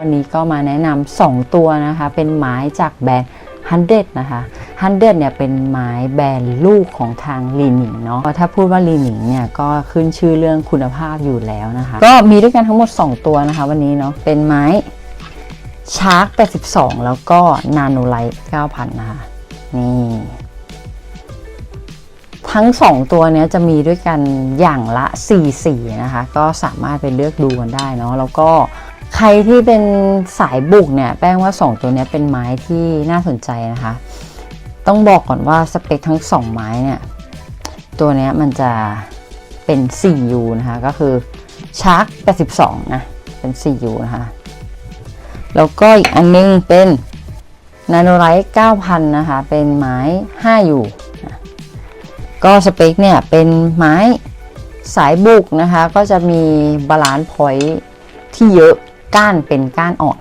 วันนี้ก็มาแนะนำ2ตัวนะคะ เป็นไม้จากแบรนด์ฮันเดนะคะฮันเดเนี่ยเป็นไม้แบรนด์ลูกของทางลีหนิงเนาะถ้าพูดว่าลีหนิงเนี่ยก็ขึ้นชื่อเรื่องคุณภาพอยู่แล้วนะคะ ก็มีด้วยกันทั้งหมด 2 ตัวนะคะ วันนี้เนาะเป็นไม้ชาร์ก82 แล้วก็นาโนไลท์9,000 นะคะ นี่ ทั้ง 2 ตัวเนี้ยจะมีด้วยกันอย่างละ 4 สีนะคะ ก็สามารถไปเลือกดูกันได้เนาะแล้วก็ ใครที่เป็นสายบุกเนี่ย แป้งว่า 2 ตัวนี้เป็นไม้ที่น่าสนใจนะคะ ต้องบอกก่อนว่าสเปคทั้ง 2 ไม้เนี่ย ตัวนี้มันจะเป็น 4U นะคะ ก็คือชาร์ก82 นะ เป็น 4U นะคะ แล้วก็อีกอันนึงเป็นนาโนไ i ท์9,000 นะคะ เป็นไม้ 5U ก็สเปคเนี่ยเป็นไม้สายบุกนะคะ ก็จะมีบาลานซ์พอยท์ที่เยอะ ก้านเป็นก้านอ่อน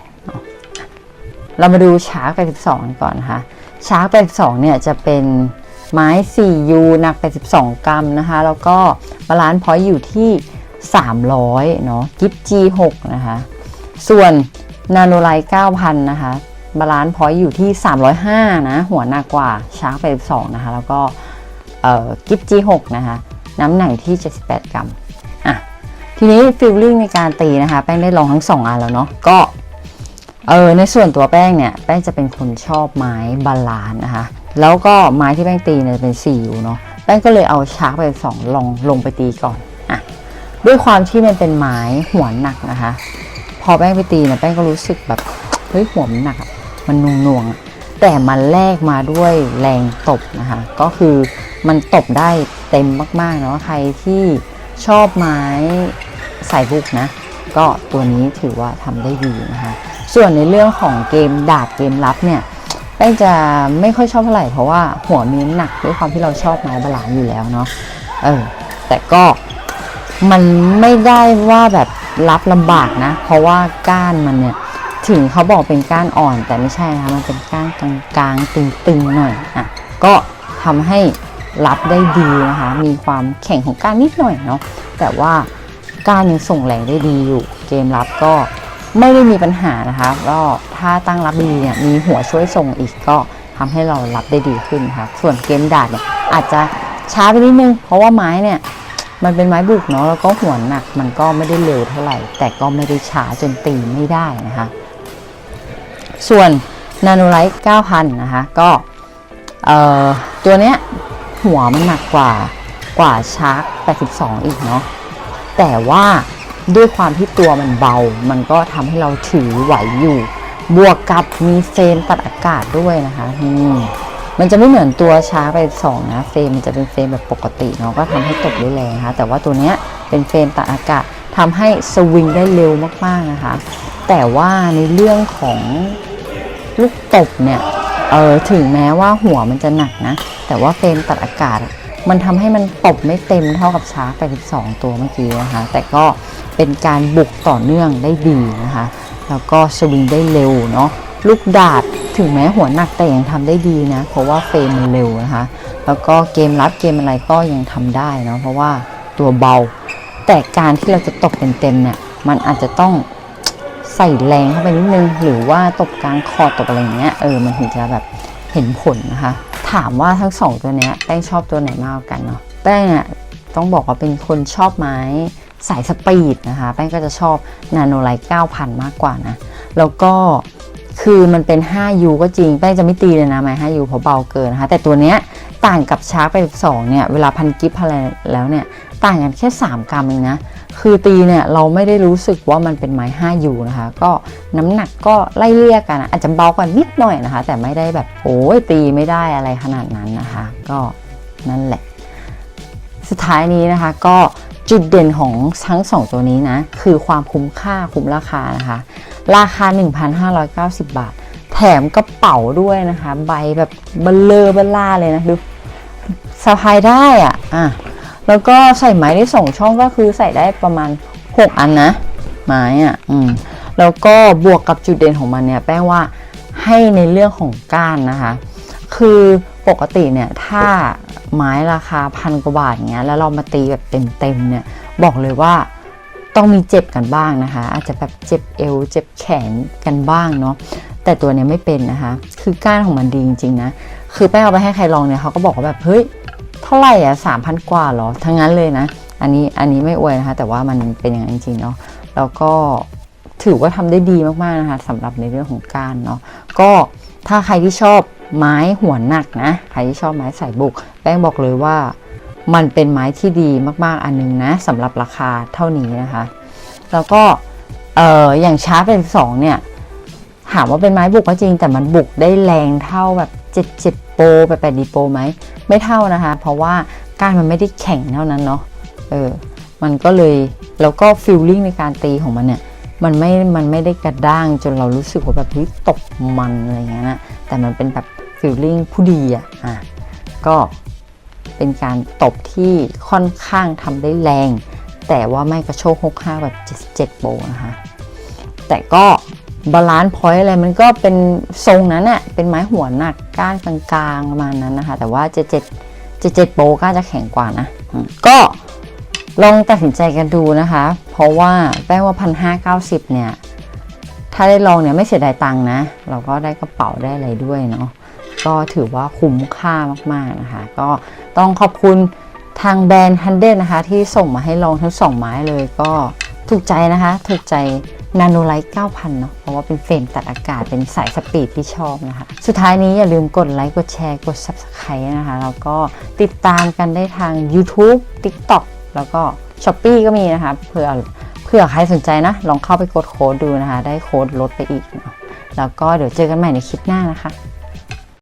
เรามาดูชาร์ก82ก่อนนะคะชาร์ก82เนี่ยจะเป็นไม้ 4U หนัก 82 กรัมนะคะ แล้วก็บาลานซ์พอยต์อยู่ที่ 300 เนาะกิฟต์ G6 นะคะ ส่วนนาโนไลท์9,000 นะคะ บาลานซ์พอยต์อยู่ที่ 305 นะ หัวหนักกว่าชาร์ก82 นะคะ แล้วก็กิฟต์ G6 นะคะ น้ำหนักที่ 78 กรัม ทีนี้ฟิลลิ่งในการตีนะคะ แป้งได้ลองทั้ง2อันแล้วเนาะก็เออในส่วนตัวแป้งเนี่ย แป้งจะเป็นคนชอบไม้บาลานนะคะ แล้วก็ไม้ที่แป้งตีเนี่ยเป็น4อยู่เนาะแป้งก็เลยเอาชาร์กไปสองลองลงไปตีก่อนอะด้วยความที่มันเป็นไม้หัวหนักนะคะ พอแป้งไปตีเนี่ยแป้งก็รู้สึกแบบเฮ้ยหัวมันหนักมันนวงๆอะแต่มันแลกมาด้วยแรงตบนะคะ ก็คือมันตบได้เต็มมากๆเนาะใครที่ ชอบไม้สายบุกนะ ก็ตัวนี้ถือว่าทำได้ดีนะคะ ส่วนในเรื่องของเกมดาดเกมรับเนี่ยแป้งจะไม่ค่อยชอบเท่าไหร่เพราะว่าหัวมีน้ำหนักด้วยความที่เราชอบไม้บาลานอยู่แล้วเนาะเออแต่ก็มันไม่ได้ว่าแบบรับลำบากนะ เพราะว่าก้านมันเนี่ยถึงเขาบอกเป็นก้านอ่อนแต่ไม่ใช่นะมันเป็นก้านกลางๆตึงๆหน่อยอะก็ทำให้ รับได้ดีนะคะ มีความแข็งของก้านนิดหน่อยเนาะแต่ว่าก้านยังส่งแรงได้ดีอยู่ เกมรับก็ไม่ได้มีปัญหานะคะก็ถ้าตั้งรับดีเนี่ยมีหัวช่วยส่งอีกก็ทำให้เรารับได้ดีขึ้นค่ะ ส่วนเกมดาดเนี่ยอาจจะช้าไปนิดนึง เพราะว่าไม้เนี่ยมันเป็นไม้บุกเนาะแล้วก็หัวหนักมันก็ไม่ได้เร็วเท่าไหร่ แต่ก็ไม่ได้ช้าจนตีไม่ได้นะคะ ส่วนนาโนไลท์9,000 นะคะ ก็ตัวเนี้ย หัวมันหนักกว่ากว่าชาร์ก82 อีกเนาะแต่ว่าด้วยความที่ตัวมันเบา มันก็ทำให้เราถือไหวอยู่ บวกกับมีเฟรมตัดอากาศด้วยนะคะนี่มันจะไม่เหมือนตัวชาร์ก82นะเฟรมมันจะเป็นเฟรมแบบปกติเนาะก็ทำให้ตกได้แรงนะคะแต่ว่าตัวเนี้ยเป็นเฟรมตัดอากาศทำให้สวิงได้เร็วมากๆนะคะ แต่ว่าในเรื่องของลูกตบเนี่ย เออถึงแม้ว่าหัวมันจะหนักนะ แต่ว่าเฟรมตัดอากาศ มันทำให้มันตบไม่เต็มเท่ากับชาร์ก82ตัวเมื่อกี้นะคะ แต่ก็เป็นการบุกต่อเนื่องได้ดีนะคะ แล้วก็สวิงได้เร็วเนาะลูกดาดถึงแม้หัวหนักแต่ยังทำได้ดีนะ เพราะว่าเฟรมมันเร็วนะคะ แล้วก็เกมรับเกมอะไรก็ยังทำได้เนาะเพราะว่าตัวเบา แต่การที่เราจะตบเต็มๆเนี่ยมันอาจจะต้อง ใส่แรงเข้าไปนิดนึง หรือว่าตบกลางคอตบอะไรอย่างเงี้ยเออมันถึงจะแบบเห็นผลนะคะ ถามว่าทั้งสองตัวเนี้ยแป้งชอบตัวไหนมากกันเนาะแป้งอะต้องบอกว่าเป็นคนชอบไม้สายสปีดนะคะ แป้งก็จะชอบนาโนไลท์9,000 มากกว่านะ แล้วก็คือมันเป็น 5U ก็จริง แป้งจะไม่ตีเลยนะไม้ 5U เพราะเบาเกินนะคะ แต่ตัวเนี้ยต่างกับชาร์กไปสองเนี่ย เวลาพันกิฟอะไรแล้วเนี่ย ต่างกันแค่ 3 กรัมเองนะ คือตีเนี่ยเราไม่ได้รู้สึกว่ามันเป็นไม้5อยู่นะคะ ก็น้ำหนักก็ไล่เลี่ยกันอาจจะเบากว่านิดหน่อยนะคะ แต่ไม่ได้แบบโอ้ยตีไม่ได้อะไรขนาดนั้นนะคะ ก็นั่นแหละ สุดท้ายนี้นะคะก็จุดเด่นของทั้ง 2 ตัวนี้นะ คือความคุ้มค่าคุ้มราคานะคะ ราคา 1,590 บาท แถมกระเป๋าด้วยนะคะ ใบแบบเบลเลอร์เบลล่าเลยนะดูสะพายได้อะอะ แล้วก็ใส่ไม้ได้สองช่องก็คือใส่ได้ประมาณ 6 อันนะ ไม้อะอืมแล้วก็บวกกับจุดเด่นของมันเนี่ยแป้งว่าให้ในเรื่องของก้านนะคะ คือปกติเนี่ยถ้าไม้ราคาพันกว่าบาทเงี้ยแล้วเรามาตีแบบเต็มๆเนี่ยบอกเลยว่าต้องมีเจ็บกันบ้างนะคะ อาจจะแบบเจ็บเอว เจ็บแขนกันบ้างเนาะแต่ตัวเนี้ยไม่เป็นนะคะ คือก้านของมันดีจริงๆนะ คือแป้งเอาไปให้ใครลองเนี่ยเขาก็บอกว่าแบบเฮ้ย เท่าไหร่อะสามพันกว่าหรอ ทั้งนั้นเลยนะ อันนี้อันนี้ไม่อวยนะคะ แต่ว่ามันเป็นอย่างนั้นจริงๆเนาะแล้วก็ถือว่าทำได้ดีมากๆนะคะสำหรับในเรื่องของกานเนาะก็ถ้าใครที่ชอบไม้หัวหนักนะ ใครที่ชอบไม้สายบุก แป้งบอกเลยว่ามันเป็นไม้ที่ดีมากๆอันนึงนะสำหรับราคาเท่านี้นะคะ แล้วก็เอออย่างชาร์เป็นสองเนี่ยถามว่าเป็นไม้บุกก็จริง แต่มันบุกได้แรงเท่าแบบ เจ็ดเจ็ดโปรไปแปดดีโปรไหมไม่เท่านะคะ เพราะว่าก้านมันไม่ได้แข็งเท่านั้นเนาะเออมันก็เลยแล้วก็ฟิลลิ่งในการตีของมันเนี่ยมันไม่ มันไม่ได้กระด้างจนเรารู้สึกว่าแบบเฮ้ยตกมันอะไรเงี้ยนะ แต่มันเป็นแบบฟิลลิ่งผู้ดีอะอะ ก็เป็นการตบที่ค่อนข้างทำได้แรง แต่ว่าไม่กระโชกหกห้าแบบ 77โปรนะคะ แต่ก็ บาลานซ์พอยต์อะไรมันก็เป็นทรงนั้นน่ะเป็นไม้หัวหนักก้านกลางๆประมาณนั้นนะคะ แต่ว่า77 77โปรก้านจะแข็งกว่านะ ก็ลองตัดสินใจกันดูนะคะ เพราะว่าแป้งว่าพันห้าเก้าสิบเนี่ย ถ้าได้ลองเนี่ยไม่เสียดายตังค์นะ เราก็ได้กระเป๋าได้อะไรด้วยเนาะก็ถือว่าคุ้มค่ามากๆนะคะ ก็ต้องขอบคุณทางแบรนด์ฮันเดนนะคะ ที่ส่งมาให้ลองทั้งสองไม้เลยก็ถูกใจนะคะ ถูกใจ นาโนไลท์9,000 เนาะเพราะว่าเป็นเฟรมตัดอากาศเป็นสายสปีดที่ชอบนะคะ สุดท้ายนี้อย่าลืมกดไลค์ กดแชร์ กด Subscribe นะคะ แล้วก็ติดตามกันได้ทาง YouTube TikTok แล้วก็ s h อ p e e ก็มีนะคะเผื่อเผื่อใครสนใจนะ ลองเข้าไปกดโค้ดดูนะคะ ได้โค้ดลดไปอีกเนาะแล้วก็เดี๋ยวเจอกันใหม่ในคลิปหน้านะคะ